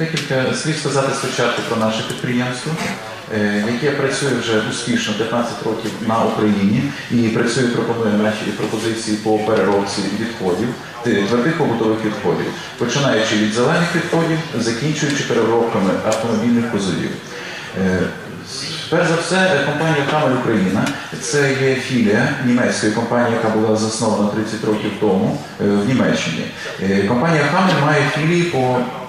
декілька слів сказати спочатку про наше підприємство, е, яке працює вже успішно 15 років на Україні і працює, пропонує наші пропозиції по переробці відходів, твердих побутових відходів, починаючи від зелених відходів, закінчуючи переробками автомобільних кузовів. Е, Перш за все, е, компанія Хамель Україна це є філія німецької компанії, яка була заснована 30 років тому е, в Німеччині. Е, Компанія Хамель має філії по, е,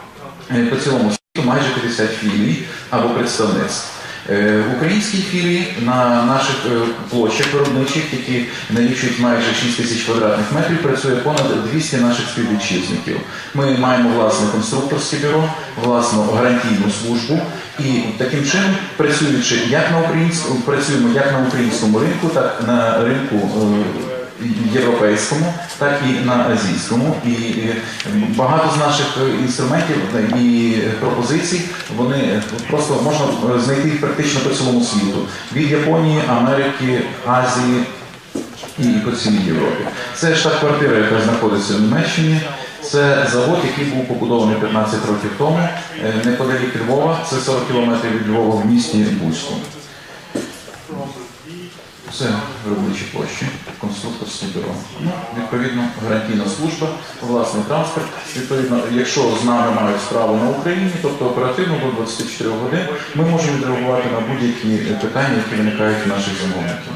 по цілому світу, майже 50 філій або представництв. Е, В українській філії на наших е, площах виробничих, які налічують майже 6 тисяч квадратних метрів, працює понад 200 наших співвітчизників. Ми маємо власне конструкторське бюро, власну гарантійну службу і таким чином, працюючи як на українському, працюємо як на українському ринку, так на ринку. Європейському, так і на азійському, і е, багато з наших інструментів і пропозицій вони просто можна знайти їх практично по цілому світу від Японії, Америки, Азії і по цілій Європі. Це штаб-квартира, яка знаходиться в Німеччині. Це завод, який був побудований 15 років тому, е, неподалік Львова. Це 40 кілометрів від Львова в місті Бузьку. Це виробничі площі, конструкторське бюро. Ну, відповідно, гарантійна служба, власний транспорт. Відповідно, якщо з нами мають справу на Україні, тобто оперативно до 24 годин, ми можемо відреагувати на будь-які питання, які виникають у наших замовників.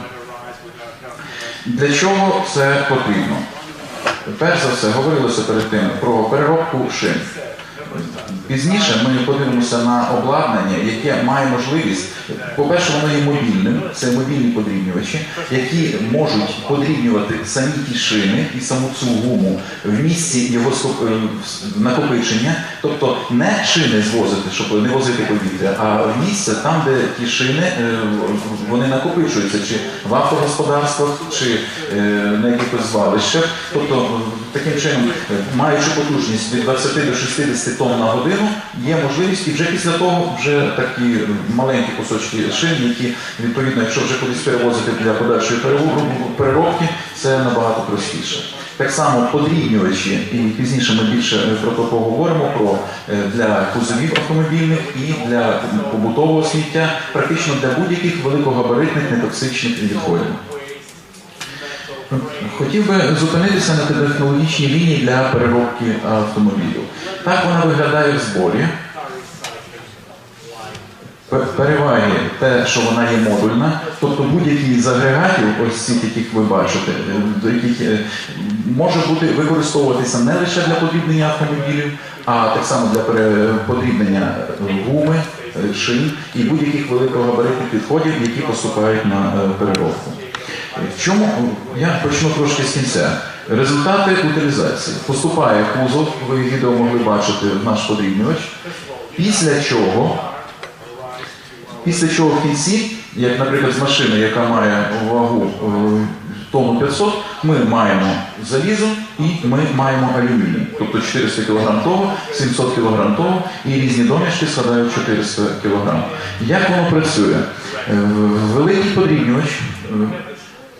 Для чого це потрібно? Перш за все, говорилося перед тим про переробку шин. Пізніше ми подивимося на обладнання, яке має можливість, по-перше, воно є мобільним, це мобільні подрібнювачі, які можуть подрібнювати самі ті шини і саму цю гуму в місці його е, накопичення, тобто не шини звозити, щоб не возити повітря, а в місце там, де ті шини е, вони накопичуються, чи в автогосподарствах, чи е, на якихось звалищах. Тобто, таким чином, маючи потужність від 20 до 60 тонн на годину, є можливість, і вже після того вже такі маленькі кусочки шин, які відповідно, якщо вже кудись перевозити для подальшої переробки, це набагато простіше. Так само подрібнювачі, і пізніше ми більше е, про то поговоримо про е, для кузовів автомобільних і для побутового сміття, практично для будь-яких великогабаритних нетоксичних відходів. Хотів би зупинитися на технологічній лінії для переробки автомобілів. Так вона виглядає в зборі. Переваги те, що вона є модульна, тобто будь-який з агрегатів, ось цих, яких ви бачите, до яких е, може бути використовуватися не лише для подрібнення автомобілів, а так само для подрібнення гуми, е, шин і будь-яких великогабаритних відходів, які поступають на е, переробку. Чому я почну трошки з кінця. Результати утилізації. Поступає кузов, ви відео могли бачити в наш подрібнювач. Після чого, після чого в кінці, як, наприклад, з машини, яка має вагу е, тонну 500, ми маємо залізо і ми маємо алюміній. Тобто 400 кг того, 700 кг того і різні домішки складають 400 кг. Як воно працює? Е, Великий подрібнювач.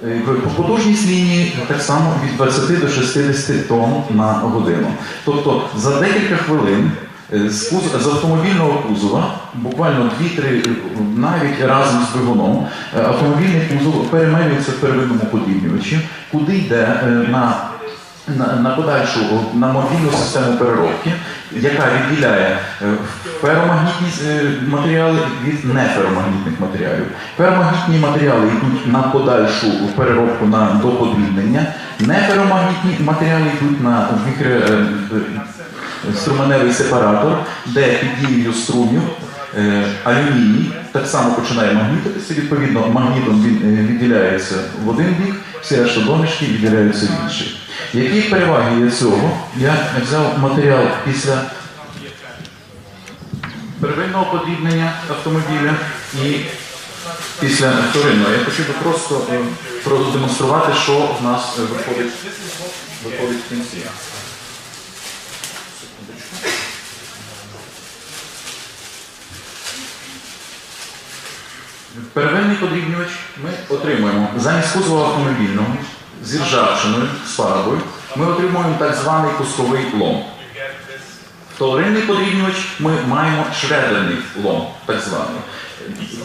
Е, Е, Потужність лінії так само від 20 до 60 тонн на годину. Тобто за декілька хвилин е, з, куз- з автомобільного кузова, буквально 2-3 навіть разом з двигуном, е, автомобільний кузов перемелюється в первинному подрібнювачі, куди йде е, на на, на подальшу на мобільну систему переробки, яка відділяє е, феромагнітні е, матеріали від неферомагнітних матеріалів. Феромагнітні матеріали йдуть на подальшу переробку на доподрібнення, неферомагнітні матеріали йдуть на е, струменевий сепаратор, де під дією струмів алюміній так само починає магнітитися, відповідно, магнітом він відділяється в один бік, всі решта домішки відділяються в інший. Які переваги є цього? Я взяв матеріал після первинного подрібнення автомобіля і після вторинного. Я хотів би просто е, продемонструвати, що в нас е, виходить, виходить в кінці. Первинний подрібнювач ми отримуємо замість кузова автомобільного з ржавчиною, фарбою, ми отримуємо так званий кусковий лом. Вторинний подрібнювач ми маємо шредерний лом, так званий.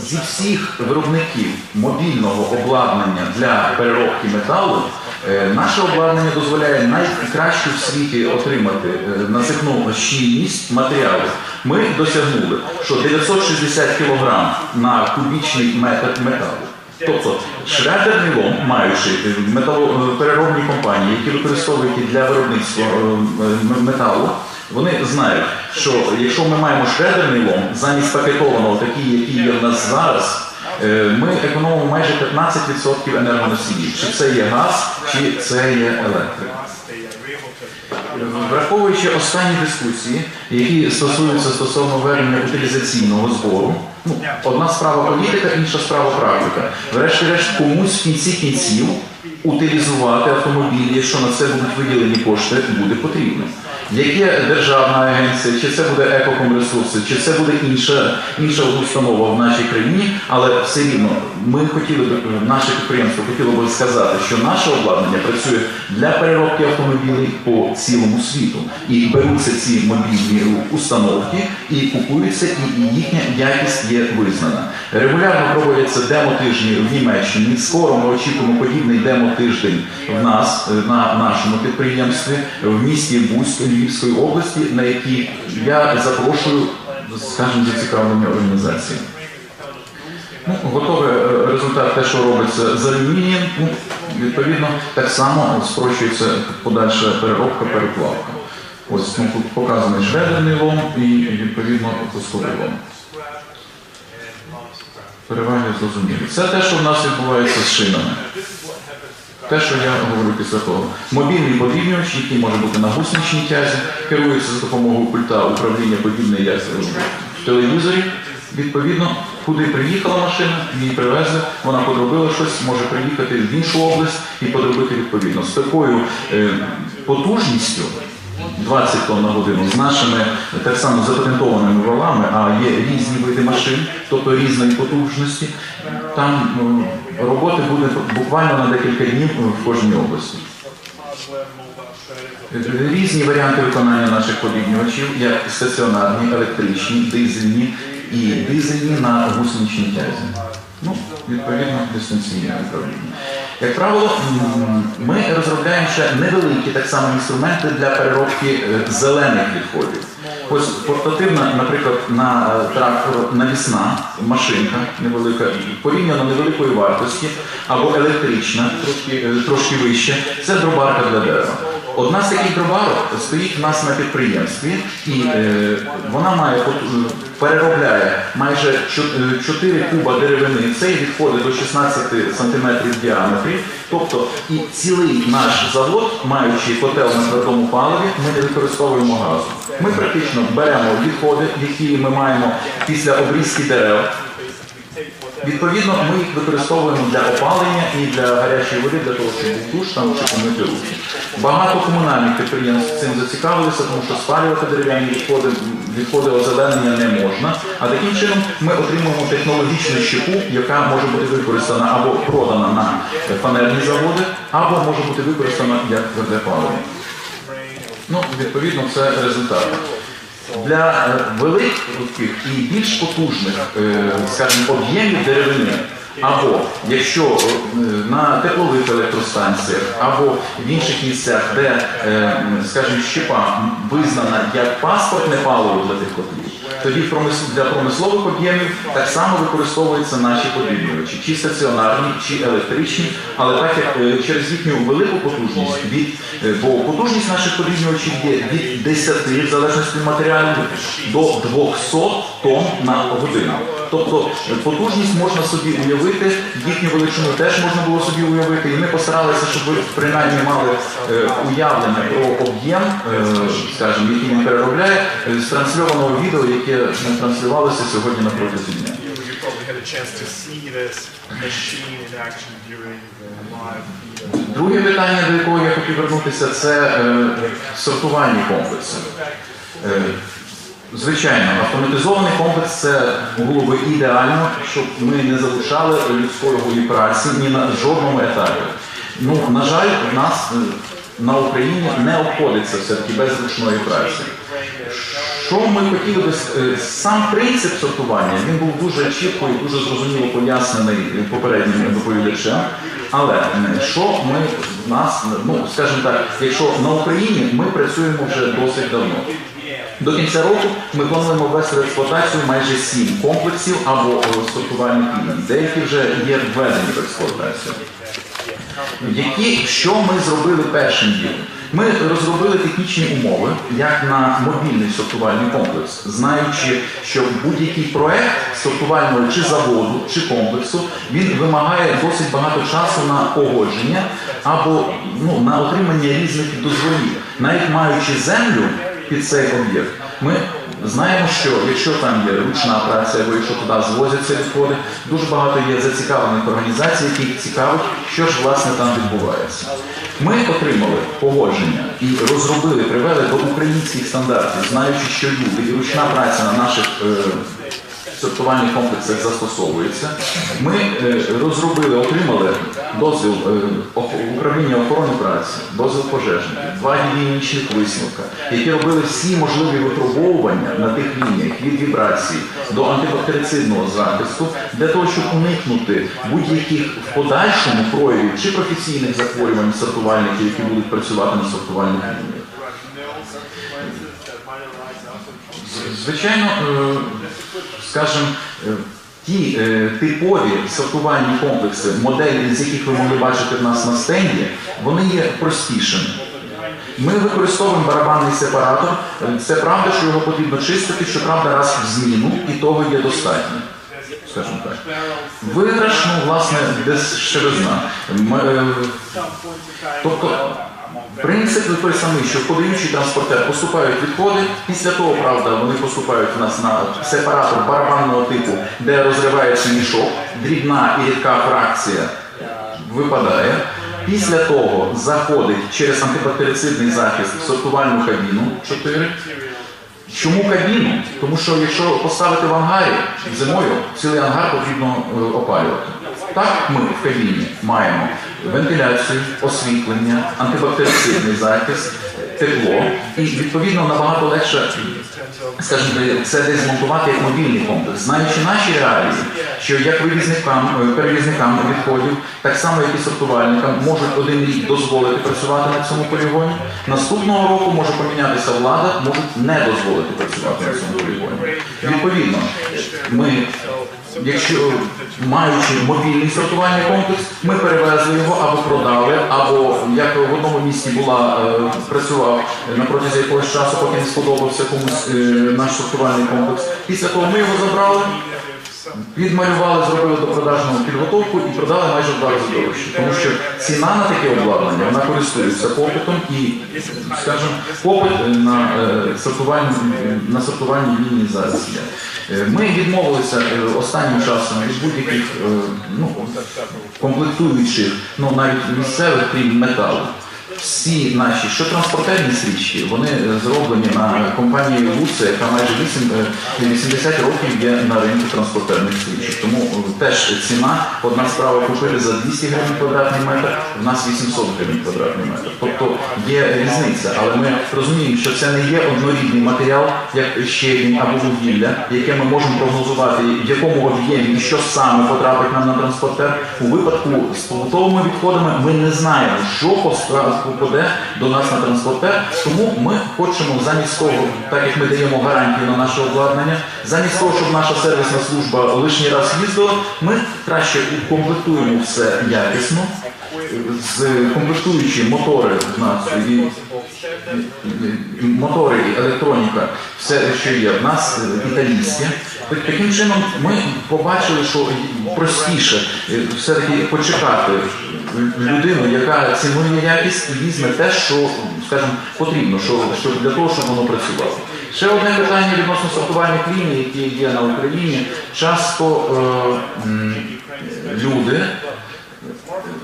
Зі всіх виробників мобільного обладнання для переробки металу е, наше обладнання дозволяє найкращу в світі отримати е, називну щільність матеріалу. Ми досягнули, що 960 кг на кубічний метр металу. Тобто шредерний лом, маючи переробні металопереробні компанії, які використовують для виробництва е, металу, вони знають, що якщо ми маємо шредерний лом, замість пакетованого, такий, який є в нас зараз, е, ми економимо майже 15% енергоносіїв. Чи це є газ, чи це є електрика. Враховуючи останні дискусії, які стосуються стосовно введення утилізаційного збору, ну, одна справа політика, інша справа практика. Врешті-решт, комусь в кінці кінців утилізувати автомобілі, якщо на це будуть виділені кошти, буде потрібно. Яке державна агенція, чи це буде екокомресурси, чи це буде інша, інша установа в нашій країні, але все рівно ми хотіли б, наше підприємство хотіло б сказати, що наше обладнання працює для переробки автомобілів по цілому світу. І беруться ці мобільні установки і купуються, і, їхня якість є визнана. Регулярно проводяться демо-тижні в Німеччині. Скоро ми очікуємо подібний демо-тиждень в нас е, на нашому підприємстві в місті Буськ Львівської області, на який я запрошую, скажімо, зацікавлені організації. Ну, готовий е, результат те, що робиться з алюмінієм, ну, відповідно, так само спрощується подальша переробка, переплавка. Ось ну, тут показаний шредерний лом і відповідно кусковий лом. Переваги зрозумілі. Це те, що в нас відбувається з шинами. Те, що я говорю після того. Мобільний подрібнювач, який може бути на гусеничній тязі, керується за допомогою пульта управління подібне як в телевізорі. Відповідно, куди приїхала машина, її привезли, вона подробила щось, може приїхати в іншу область і подробити відповідно. З такою е, потужністю 20 тонн на годину з нашими так само запатентованими валами, а є різні види машин, тобто різної потужності. Там ну, роботи буде буквально на декілька днів в кожній області. Різні варіанти виконання наших подрібнювачів, як стаціонарні, електричні, дизельні і дизельні на гусеничній тязі. Ну, відповідно, дистанційне управління. Як правило, ми розробляємо ще невеликі так само інструменти для переробки е, зелених відходів. Ось портативна, наприклад, на е, трактор навісна машинка невелика, порівняно невеликої вартості, або електрична, трошки, е, трошки вище, це дробарка для дерева. Одна з таких дробарок стоїть в нас на підприємстві, і е, вона має е, переробляє майже 4 куба деревини. Це відходить до 16 см в діаметрі. Тобто і цілий наш завод, маючи котел на твердому паливі, ми не використовуємо газу. Ми практично беремо відходи, які ми маємо після обрізки дерев. Відповідно, ми їх використовуємо для опалення і для гарячої води, для того, щоб був душ там чи помити руки. Багато комунальних підприємств цим зацікавилися, тому що спалювати дерев'яні відходи, відходи озеленення не можна. А таким чином ми отримуємо технологічну щепу, яка може бути використана або продана на фанерні заводи, або може бути використана як тверде паливо. Ну, відповідно, це результат. Для е, великих і більш потужних, е, об'ємів деревини, або якщо е, на теплових електростанціях, або в інших місцях, де, скажімо, щепа визнана як паспортне паливо для тих котлів, тоді для промислових об'ємів так само використовуються наші подрібнювачі, чи стаціонарні, чи електричні, але так як е, через їхню велику потужність, від, е, бо потужність наших подрібнювачів є від 10, в залежності від матеріалів, до 200 тонн на годину. Тобто е, потужність можна собі уявити, їхню величину теж можна було собі уявити, і ми постаралися, щоб ви принаймні мали уявлення про об'єм, скажімо, який він переробляє, з трансльованого відео, яке транслювалося сьогодні на протязі дня. Друге питання, до якого я хотів вернутися, це е, сортувальні комплекси. Е, Звичайно, автоматизований комплекс це було би ідеально, щоб ми не залишали людської праці ні на жодному етапі. Ну, на жаль, в нас е, на Україні не обходиться все-таки без ручної праці. Що ми хотіли би е, сам принцип сортування він був дуже чітко і дуже зрозуміло пояснений попереднім доповідачем. Але що ми в нас, ну скажімо так, якщо на Україні ми працюємо вже досить давно. До кінця року ми плануємо ввести в експлуатацію майже сім комплексів або е, сортувальних ліній. Деякі вже є введені в експлуатацію. Які, що ми зробили першим ділом? Ми розробили технічні умови як на мобільний сортувальний комплекс, знаючи, що будь-який проект сортувального чи заводу, чи комплексу він вимагає досить багато часу на погодження або ну, на отримання різних дозволів, навіть маючи землю під цей об'єкт. Ми знаємо, що якщо там є ручна праця, або якщо туди звозяться відходи, дуже багато є зацікавлених організацій, яких цікавить, що ж власне там відбувається. Ми отримали погодження і розробили, привели до українських стандартів, знаючи, що люди і ручна праця на наших е, сортувальних комплексах застосовується. Ми е, розробили, отримали дозвіл е, управління охорони праці, дозвіл пожежників, два гігієнічних висновка, які робили всі можливі випробовування на тих лініях від вібрації до антибактерицидного захисту для того, щоб уникнути будь-яких в подальшому проявів чи професійних захворювань сортувальників, які будуть працювати на сортувальних лініях. Звичайно, е, скажімо, е, ті е, типові сортувальні комплекси, моделі, з яких ви могли бачити в нас на стенді, вони є простішими. Ми використовуємо барабанний сепаратор. Це правда, що його потрібно чистити, щоправда, раз в зміну, і того є достатньо. Скажімо так. Виграш, ну, власне, дешевизна. М, е, Тобто принцип той самий, що подаючий транспортер поступають відходи, після того, правда, вони поступають у нас на сепаратор барабанного типу, де розривається мішок, дрібна і рідка фракція випадає. Після того заходить через антибактерицидний захист в сортувальну кабіну 4. Чому кабіну? Тому що якщо поставити в ангарі зимою, цілий ангар потрібно е, опалювати. Так ми в кабіні маємо вентиляцію, освітлення, антибактерицидний захист, тепло і відповідно набагато легше, скажімо, це десь змонтувати як мобільний комплекс. Знаючи наші реалії, що як вивізникам, е, перевізникам відходів, так само як і сортувальникам, можуть один рік дозволити працювати на цьому полігоні. Наступного року може помінятися влада, можуть не дозволити працювати на цьому полігоні. Відповідно, ми, якщо маючи мобільний сортувальний комплекс, ми перевезли його або продали, або як в одному місті була е, працював на протязі якогось часу, поки не сподобався комусь е, наш сортувальний комплекс. Після того ми його забрали. Відмалювали, зробили до продажного підготовку і продали майже в два рази дорожче. Тому що ціна на таке обладнання вона користується попитом і, скажімо, попит на е, сортувальні на сортувальні лінії зараз є. Е, Ми відмовилися е, останнім часом від будь-яких е, ну, комплектуючих, ну навіть місцевих крім металу. Всі наші, що транспортерні стрічки, вони е, зроблені на компанії Луце, яка майже 8, е, 80 років є на ринку транспортерних стрічок. Тому е, теж ціна, одна справа купили за 200 гривень квадратний метр, в нас 800 гривень квадратний метр. Тобто є різниця, але ми розуміємо, що це не є однорідний матеріал, як щебінь або вугілля, яке ми можемо прогнозувати, в якому об'ємі і що саме потрапить нам на транспортер. У випадку з побутовими відходами ми не знаємо, що поста- попаде до нас на транспортер. Тому ми хочемо замість того, так як ми даємо гарантію на наше обладнання, замість того, щоб наша сервісна служба лишній раз їздила, ми краще укомплектуємо все якісно. З комплектуючі мотори в нас і мотори, і електроніка, все, що є, в нас е, італійське. Таким чином ми побачили, що простіше е, все-таки почекати людину, яка цінує якість і візьме те, що, скажімо, потрібно, що, щоб для того, щоб воно працювало. Ще одне питання відносно сортувальних ліній, які є на Україні. Часто е, люди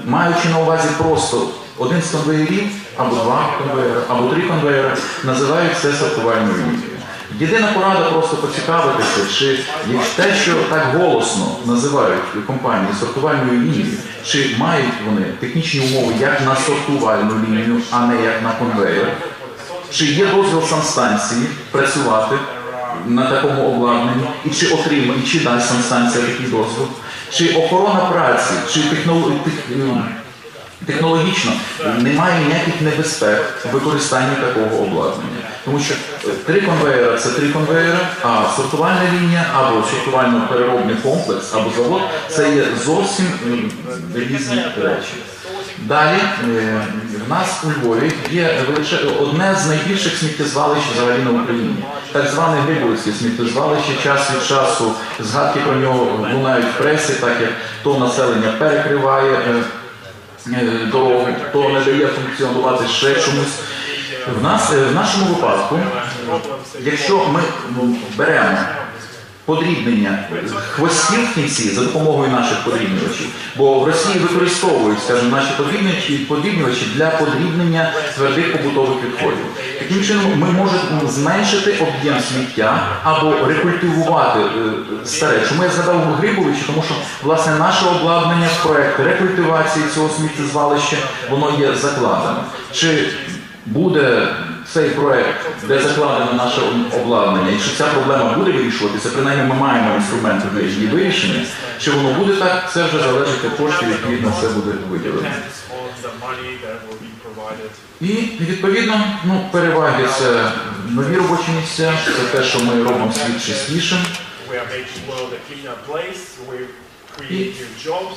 маючи на увазі просто один з конвеєрів, або два конвеєри, або три конвеєри, називають це сортувальною лінією. Єдина порада просто поцікавитися, чи те, що так голосно називають компанії сортувальною лінією, чи мають вони технічні умови як на сортувальну лінію, а не як на конвейер, чи є дозвіл санстанції працювати на такому обладнанні, і чи отримає, і чи дасть санстанція такий дозвіл, чи охорона праці, чи технолог... тех- технологічно немає ніяких небезпек в використанні такого обладнання. Тому що е, три конвейера це три конвейери, а сортувальна лінія або сортувально-переробний комплекс, або завод це є зовсім різні речі. Далі е, в нас у Львові є величе... одне з найбільших сміттєзвалищ взагалі на Україні. Так зване Грибовське сміттєзвалище. Час від часу згадки про нього лунають в пресі, так як то населення перекриває е, дорогу, то не дає функціонувати ще чомусь. В нас е, в нашому випадку, якщо ми ну, беремо подрібнення хвостів в кінці за допомогою наших подрібнювачів, бо в Росії використовують, скажімо, наші подрібнювачі, для подрібнення твердих побутових відходів. Таким чином ми можемо зменшити об'єм сміття або рекультивувати е, старе. Чому я згадав Грибовичі? Тому що власне наше обладнання в проект рекультивації цього сміттєзвалища воно є закладено. Чи буде цей проект, де закладено наше обладнання, і чи ця проблема буде вирішуватися, принаймні ми маємо інструменти для її вирішення. Чи воно буде так, це вже залежить від коштів, які на це буде виділено. І відповідно, ну, переваги це нові робочі місця, це те, що ми робимо світ чистішим. Jobs.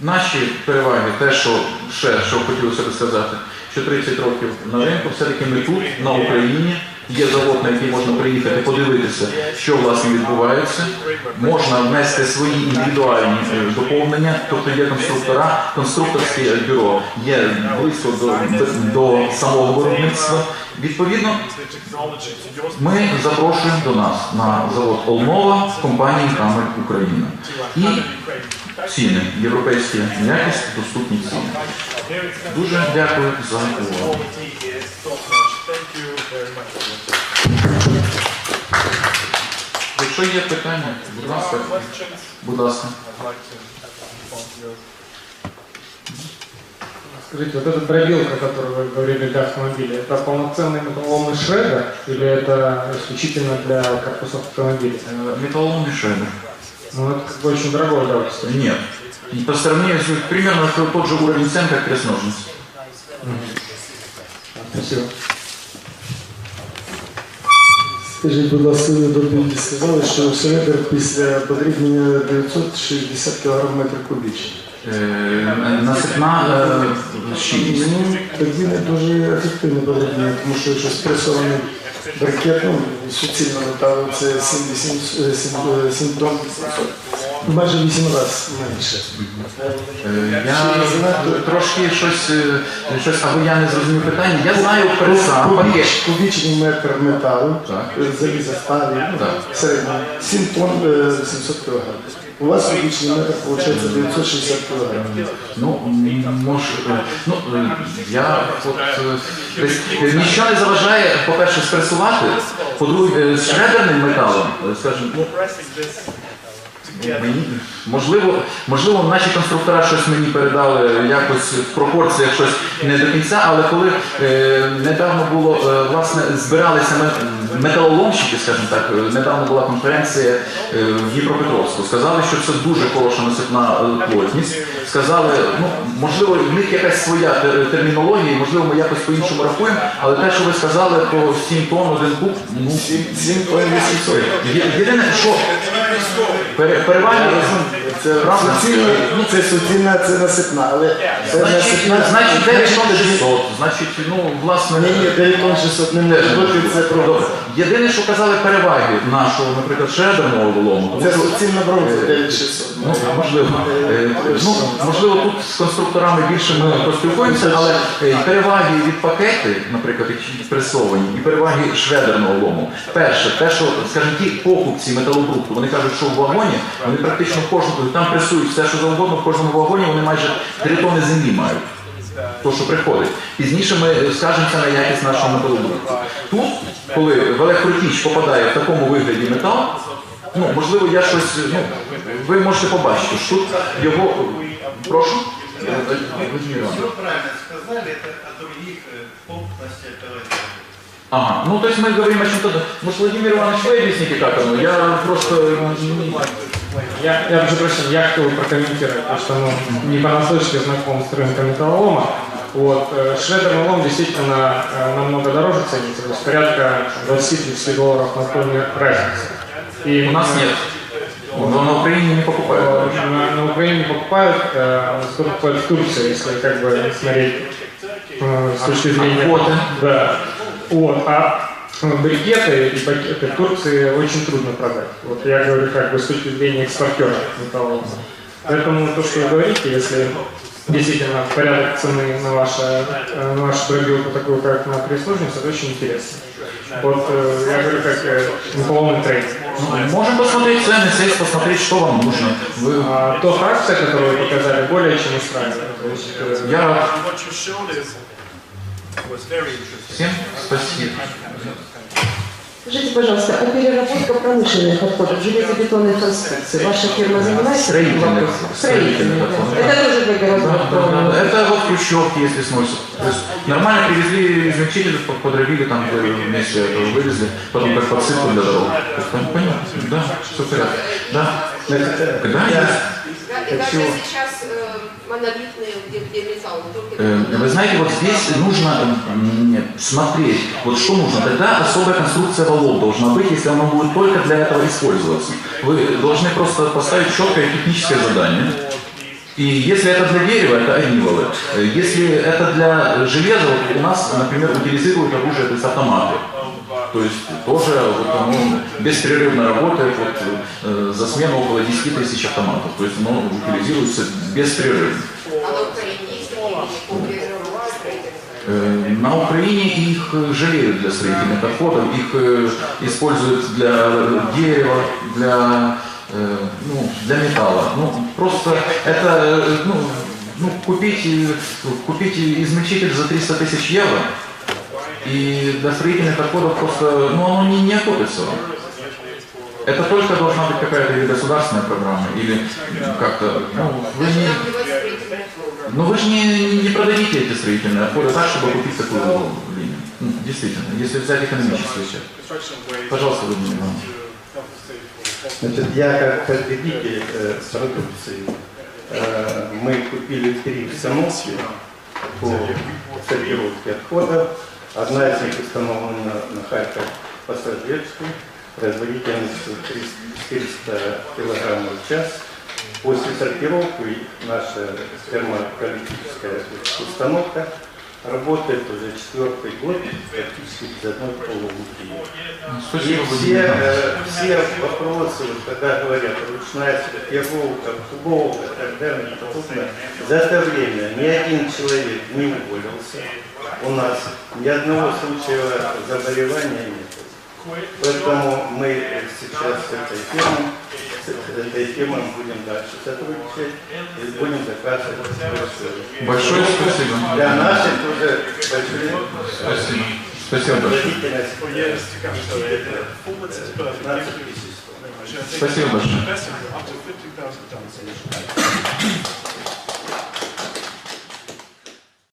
Наші переваги, те, що ще що хотілося би сказати, що 30 років на ринку, все-таки ми тут, на Україні, є завод, на який можна приїхати, подивитися, що власне відбувається. Можна внести свої індивідуальні е, доповнення, тобто є конструктора, конструкторське бюро є близько до, до самого виробництва. Відповідно, ми запрошуємо до нас на завод Олнова компанії Камель Україна. І ціни, європейські якість, доступні ціни. Here it's Дуже дякую за увагу. quality is top notch. Thank you very much. Якщо є питання, будь ласка, Questions? будь ласка. I'd like to respond to yours. Скажите, вот эта дробилка, о которой вы говорили для автомобиля, это полноценный металлоломный шредер или это исключительно для корпусов автомобилей? Е, Металлоломний шредер. Ну, это как бы очень дорогое удовольствие. Нет. По сравнению с примерно тот же уровень цен, как крест-ножниц. Спасибо. Скажіть, будь ласка, ви доповіді сказали, що шредер після подрібнення 960 кг метр кубічний. Насипна е. Ну, тоді не дуже ефективне подрібнення, тому що якщо спресований брикет, ну, суцільно металу, це 7, 8, 7, 7 тонн 800. Майже 8 разів менше. Е, Я трошки щось, е, щось, або я не зрозумів питання. Я знаю преса, пакет. Кубіч, кубічний метр металу, е, заліза сталі, ну, середньо, 7 тонн е, 700 кг. У вас кубічний метр, виходить, 960 кг. Ну, може, е, ну, е, я от, е, десь, нічого не заважає, по-перше, спресувати, по-друге, з шредерним металом, скажімо, ну. Мені можливо, можливо, наші конструктора щось мені передали якось в пропорціях щось не до кінця, але коли е, недавно було е, власне збиралися ми металоломщики, скажімо так, е, недавно була конференція е, в Дніпропетровську. Сказали, що це дуже хороша насипна е, плотність. Сказали, ну можливо, в них якась своя термінологія, можливо, ми якось по-іншому рахуємо, але те, що ви сказали, то 7 тонн один куб, ну 7 тонн 800. Є- Єдине, що пере- переваги Це суцільна, ну, це суцільна, це насипна, але це насипна. значить 9 тонн 600, значить, ну, власне, Ні, ні, 9 тонн 600 не може бути, це Добре. Єдине, що казали переваги нашого, наприклад, шредерного волому, тому Це суцільна бронза 9600. Ну, можливо. Е, Ну, можливо, тут з конструкторами більше ми поспілкуємося, але е, переваги від пакети, наприклад, які пресовані, і переваги шредерного лому. Перше, те, що, скажімо, ті покупці металобрухту, вони кажуть, що в вагоні вони практично в кожному, там пресують все, що завгодно, в кожному вагоні вони майже 3 тонни землі мають То, що приходить. Пізніше ми е, скажемося на якість нашого металобрухту. Тут, коли в електротіч попадає в такому вигляді метал, ну, можливо, я щось, ну, ви можете побачити, що тут його, прошу? Е, е, Владимир Іванович. Все правильно сказали, это о других э, плотности этого дерева. Ага, ну то есть мы говорим о чем-то... Может, Владимир Иванович, вы объясните, как оно? Я просто... не- Я, я прошу прощения, я хотел прокомментировать, потому что ну, не понаслышке знаком с рынком металлолома. Вот, э, шредерный лом действительно э, намного дороже ценится, то есть порядка 20-30 долларов на тонне разницы. И У нас нет. Но на Украине не покупают. Э, На, на Украине покупают, сколько покупают в Турции, если как бы смотреть с точки зрения... квоты? Да. Вот. А брикеты и пакеты в Турции очень трудно продать. Вот я говорю как бы с точки зрения экспортера металлолома. Поэтому то, что вы говорите, если действительно порядок цены на, ваше, э, на вашу дробилку такую, как на прислужницу, это очень интересно. Вот э, я говорю как э, трейдер. Ну, Можем посмотреть цены, сесть, посмотреть, что вам нужно. Вы- А, то фракция, которую вы показали, более чем устраивает. Я всем спасибо. Скажите, пожалуйста, а переработка промышленных отходов, железобетонных конструкций, ваша фирма занимается? Строительных Строительных. отходов. Это тоже для Да, городов. да, да. Это вот хрущевки, если сносят. То есть нормально привезли измельчитель, под- подробили там где вместе этого вывезли, потом как подсыпку для дорог. Понятно, да, все в порядке. Да, да. Да, даже сейчас э, монолитные, где, где металл, не только Э. Вы знаете, вот здесь нужно смотреть, вот что нужно. Тогда особая конструкция валов должна быть, если оно будет только для этого использоваться. Вы должны просто поставить четкое техническое задание. И если это для дерева, это анивалы. Э, Если это для железа, вот у нас, например, утилизируют оружие, то есть автоматы. То есть тоже вот оно беспрерывно работает, вот, э, за смену около 10 тысяч автоматов. То есть оно утилизируется беспрерывно. Э, На Украине их э, жалеют для строительных отходов, их э, используют для дерева, для, ну, для металла. Ну, просто это, ну, ну, купить, купить измельчитель за 300 тысяч евро, и для строительных отходов просто, ну, оно не, не окупится. Это только должна быть какая-то или государственная программа, или как-то, ну, вы не... Но вы же не, не продадите эти строительные отходы так, чтобы купить такую линию. Ну, действительно, если взять экономический waste Пожалуйста, for the Значит, я как потребитель э, продукции, э, мы купили три установки по сортировке отходов. Одна из них установлена на Харьков пассажирской, производительностью 400 килограммов в час. После сортировки наша термополитическая установка работает уже четвертый год практически без одной полугуки. И все, э, все вопросы, вот когда говорят, ручная сортировка, футболка и так далее, подобное, за это время ни один человек не уволился у нас ни одного случая заболевания нет. Поэтому мы сейчас с этой темой, с этой темой будем дальше сотрудничать и будем заказывать. Большое спасибо. Для наших уже большие спасибо. Спасибо большое. Спасибо большое.